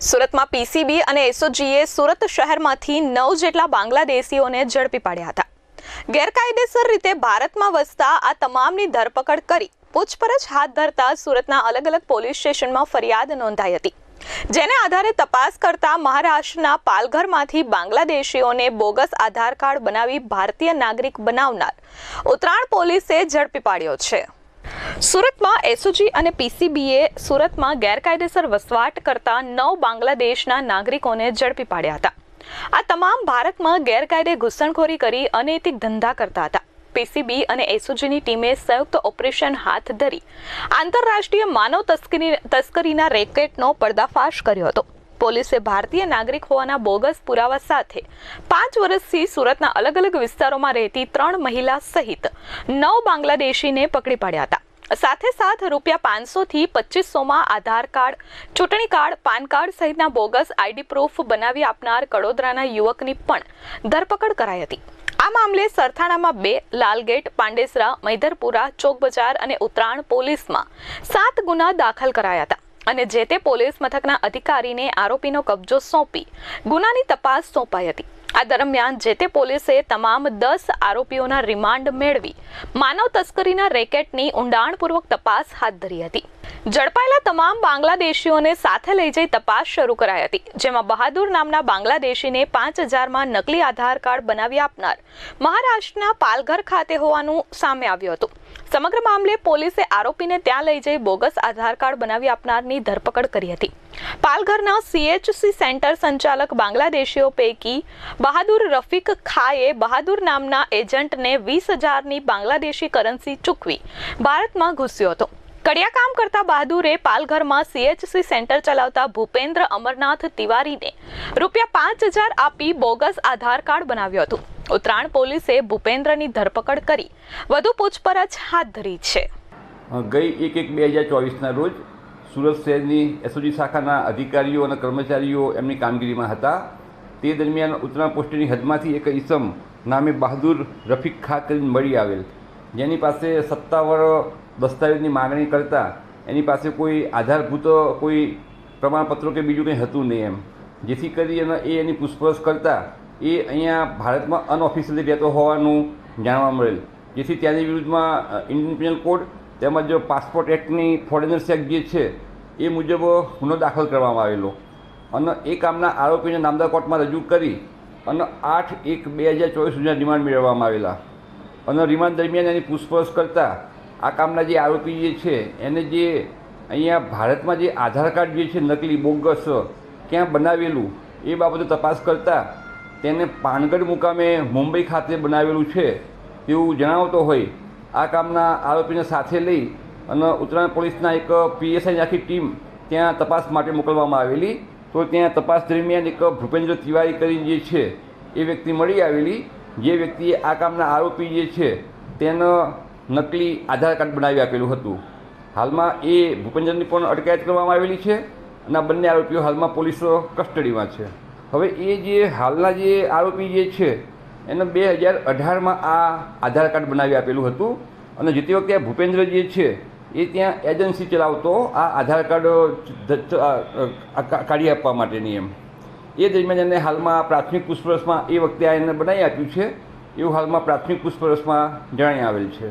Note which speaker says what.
Speaker 1: સુરતમાં પીસીબી અને એસઓજીએ સુરત શહેરમાંથી નવ જેટલા બાંગ્લાદેશીઓને ઝડપી પાડ્યા હતા. ગેરકાયદેસર રીતે ભારતમાં વસતા આ તમામની ધરપકડ કરી પૂછપરછ હાથ ધરતા સુરતના અલગ અલગ પોલીસ સ્ટેશનમાં ફરિયાદ નોંધાઈ હતી. જેને આધારે તપાસ કરતા મહારાષ્ટ્રના પાલઘરમાંથી બાંગ્લાદેશીઓને બોગસ આધાર કાર્ડ બનાવી ભારતીય નાગરિક બનાવનાર ઉત્તરાયણ પોલીસે ઝડપી પાડ્યો છે. સુરતમાં એસઓજી અને પીસીબીએ સુરતમાં ગેરકાયદેસર વસવાટ કરતા નવ બાંગ્લાદેશના નાગરિકોને ઝડપી પાડ્યા હતા. આ તમામ ભારતમાં ગેરકાયદે ઘૂસણખોરી કરી અનૈતિક ધંધા કરતા હતા. પીસીબી અને એસઓજીની ટીમે સંયુક્ત ઓપરેશન હાથ ધરી આંતરરાષ્ટ્રીય માનવ તસ્કરી, તસ્કરીના રેકેટનો પર્દાફાશ કર્યો હતો. પોલીસે ભારતીય નાગરિક હોવાના બોગસ પુરાવા સાથે પાંચ વર્ષથી સુરતના અલગ અલગ વિસ્તારોમાં રહેતી ત્રણ મહિલા સહિત નવ બાંગ્લાદેશીને પકડી પાડ્યા હતા. સાથે સાથ રૂપિયા પાંચસોથી પચીસોમાં આધાર કાર્ડ, ચૂંટણી કાર્ડ, પાન કાર્ડ સહિતના બોગસ આઈડી પ્રૂફ બનાવી આપનાર કડોદરાના યુવકની પણ ધરપકડ કરાઈ હતી. આ મામલે સરથાણામાં બે, લાલગેટ, પાંડેસરા મૈધરપુરા ચોક બજાર અને ઉત્તરાયણ પોલીસમાં સાત ગુના દાખલ કરાયા હતા અને જે તે પોલીસ મથકના અધિકારીને આરોપીનો કબજો સોંપી ગુનાની તપાસ સોંપાઈ હતી. આ દરમિયાન જે તે પોલીસે તમામ દસ આરોપીઓના રિમાન્ડ મેળવી માનવ તસ્કરીના રેકેટની ઊંડાણપૂર્વક તપાસ હાથ ધરી હતી. ઝડપાયેલા તમામ બાંગ્લાદેશીઓને સાથે લઈ જઈ તપાસ શરૂ કરાઈ હતી, જેમાં બહાદુર નામના બાંગ્લાદેશીને પાંચ હજારમાં નકલી આધાર કાર્ડ બનાવી આપનાર મહારાષ્ટ્રના પાલઘર ખાતે હોવાનું સામે આવ્યું હતું. સમગ્ર મામલે પોલીસે આરોપીને ત્યાં લઈ જઈ બોગસ આધાર કાર્ડ બનાવી આપનારની ધરપકડ કરી હતી. પાલઘરના સીએચસી સેન્ટર સંચાલક બાંગ્લાદેશીઓ પૈકી બહાદુર રફીક ખાએ બહાદુર નામના એજન્ટને વીસ હજારની બાંગ્લાદેશી કરન્સી ચૂકવી ભારતમાં ઘૂસ્યો હતો. કડિયા કામ કરતા બહાદુરે પાલઘરમાં સીએચસી સેન્ટર ચલાવતા ભૂપેન્દ્ર અમરનાથ તિવારીને રૂપિયા પાંચ હજાર આપી બોગસ આધાર કાર્ડ બનાવ્યું હતું. ઉત્તરાયણ પોલીસે ભૂપેન્દ્રની ધરપકડ કરી વધુ પૂછપરછ હાથ ધરી છે.
Speaker 2: ગઈ એક એક બે હજાર ચોવીસના રોજ સુરત શહેરની એસઓજી શાખાના અધિકારીઓ અને કર્મચારીઓ એમની કામગીરીમાં હતા. તે દરમિયાન ઉત્તરાયણ પોસ્ટની હદમાંથી એક ઈસમ નામે બહાદુર રફીક ખા કરીને મળી આવેલ. જેની પાસે સત્તાવાર દસ્તાવેજની માગણી કરતા એની પાસે કોઈ આધારભૂત કોઈ પ્રમાણપત્રો કે બીજું કંઈ હતું નહીં એમ. જેથી કરી અને એ એની પૂછપરછ કરતાં એ અહીંયા ભારતમાં અનઓફિશિયલી રહેતો હોવાનું જાણવા મળેલ. જેથી ત્યાંની વિરુદ્ધમાં ઇન્ડિયન પિનલ કોડ તેમજ પાસપોર્ટ એક્ટની ફોરેનર્સ એક્ટ જે છે, એ મુજબ ગુનો દાખલ કરવામાં આવેલો. અને એ કામના આરોપીને નામદાર કોર્ટમાં રજૂ કરી અને આઠ એક બે હજાર ચોવીસ સુધીના રિમાન્ડ મેળવવામાં આવેલા. અને રિમાન્ડ દરમિયાન એની પૂછપરછ કરતાં આ કામના જે આરોપી જે છે, એને જે અહીંયા ભારતમાં જે આધાર કાર્ડ જે છે, નકલી બોગસ ક્યાં બનાવેલું, એ બાબતે તપાસ કરતાં તેને પાનગઢ મુકામે મુંબઈ ખાતે બનાવેલું છે તેવું જણાવતો હોય. આ કામના આરોપીને સાથે લઈ અને ઉત્તરાયણ પોલીસના એક પીએસઆઈની આખી ટીમ ત્યાં તપાસ માટે મોકલવામાં આવેલી. તો ત્યાં તપાસ દરમિયાન એક ભૂપેન્દ્ર તિવારી કરીને જે છે, એ વ્યક્તિ મળી આવેલી. જે વ્યક્તિએ આ કામના આરોપી જે છે, તેને નકલી આધાર કાર્ડ બનાવી આપેલું હતું. હાલમાં એ ભૂપેન્દ્રની પણ અટકાયત કરવામાં આવેલી છે અને આ બંને આરોપીઓ હાલમાં પોલીસ કસ્ટડીમાં છે. હવે એ જે હાલના જે આરોપી જે છે, એને બે હજાર અઢારમાં આ આધાર કાર્ડ બનાવી આપેલું હતું અને જે તે વખતે ભૂપેન્દ્ર જે છે, એ ત્યાં એજન્સી ચલાવતો આ આધાર કાર્ડ કાઢી આપવા માટેની એમ. એ દરમિયાન એને હાલમાં પ્રાથમિક પૂછપરછમાં એ વખતે આ એને બનાવી આપ્યું છે, એવું હાલમાં પ્રાથમિક પૂછપરછમાં જણાઈ આવેલ છે.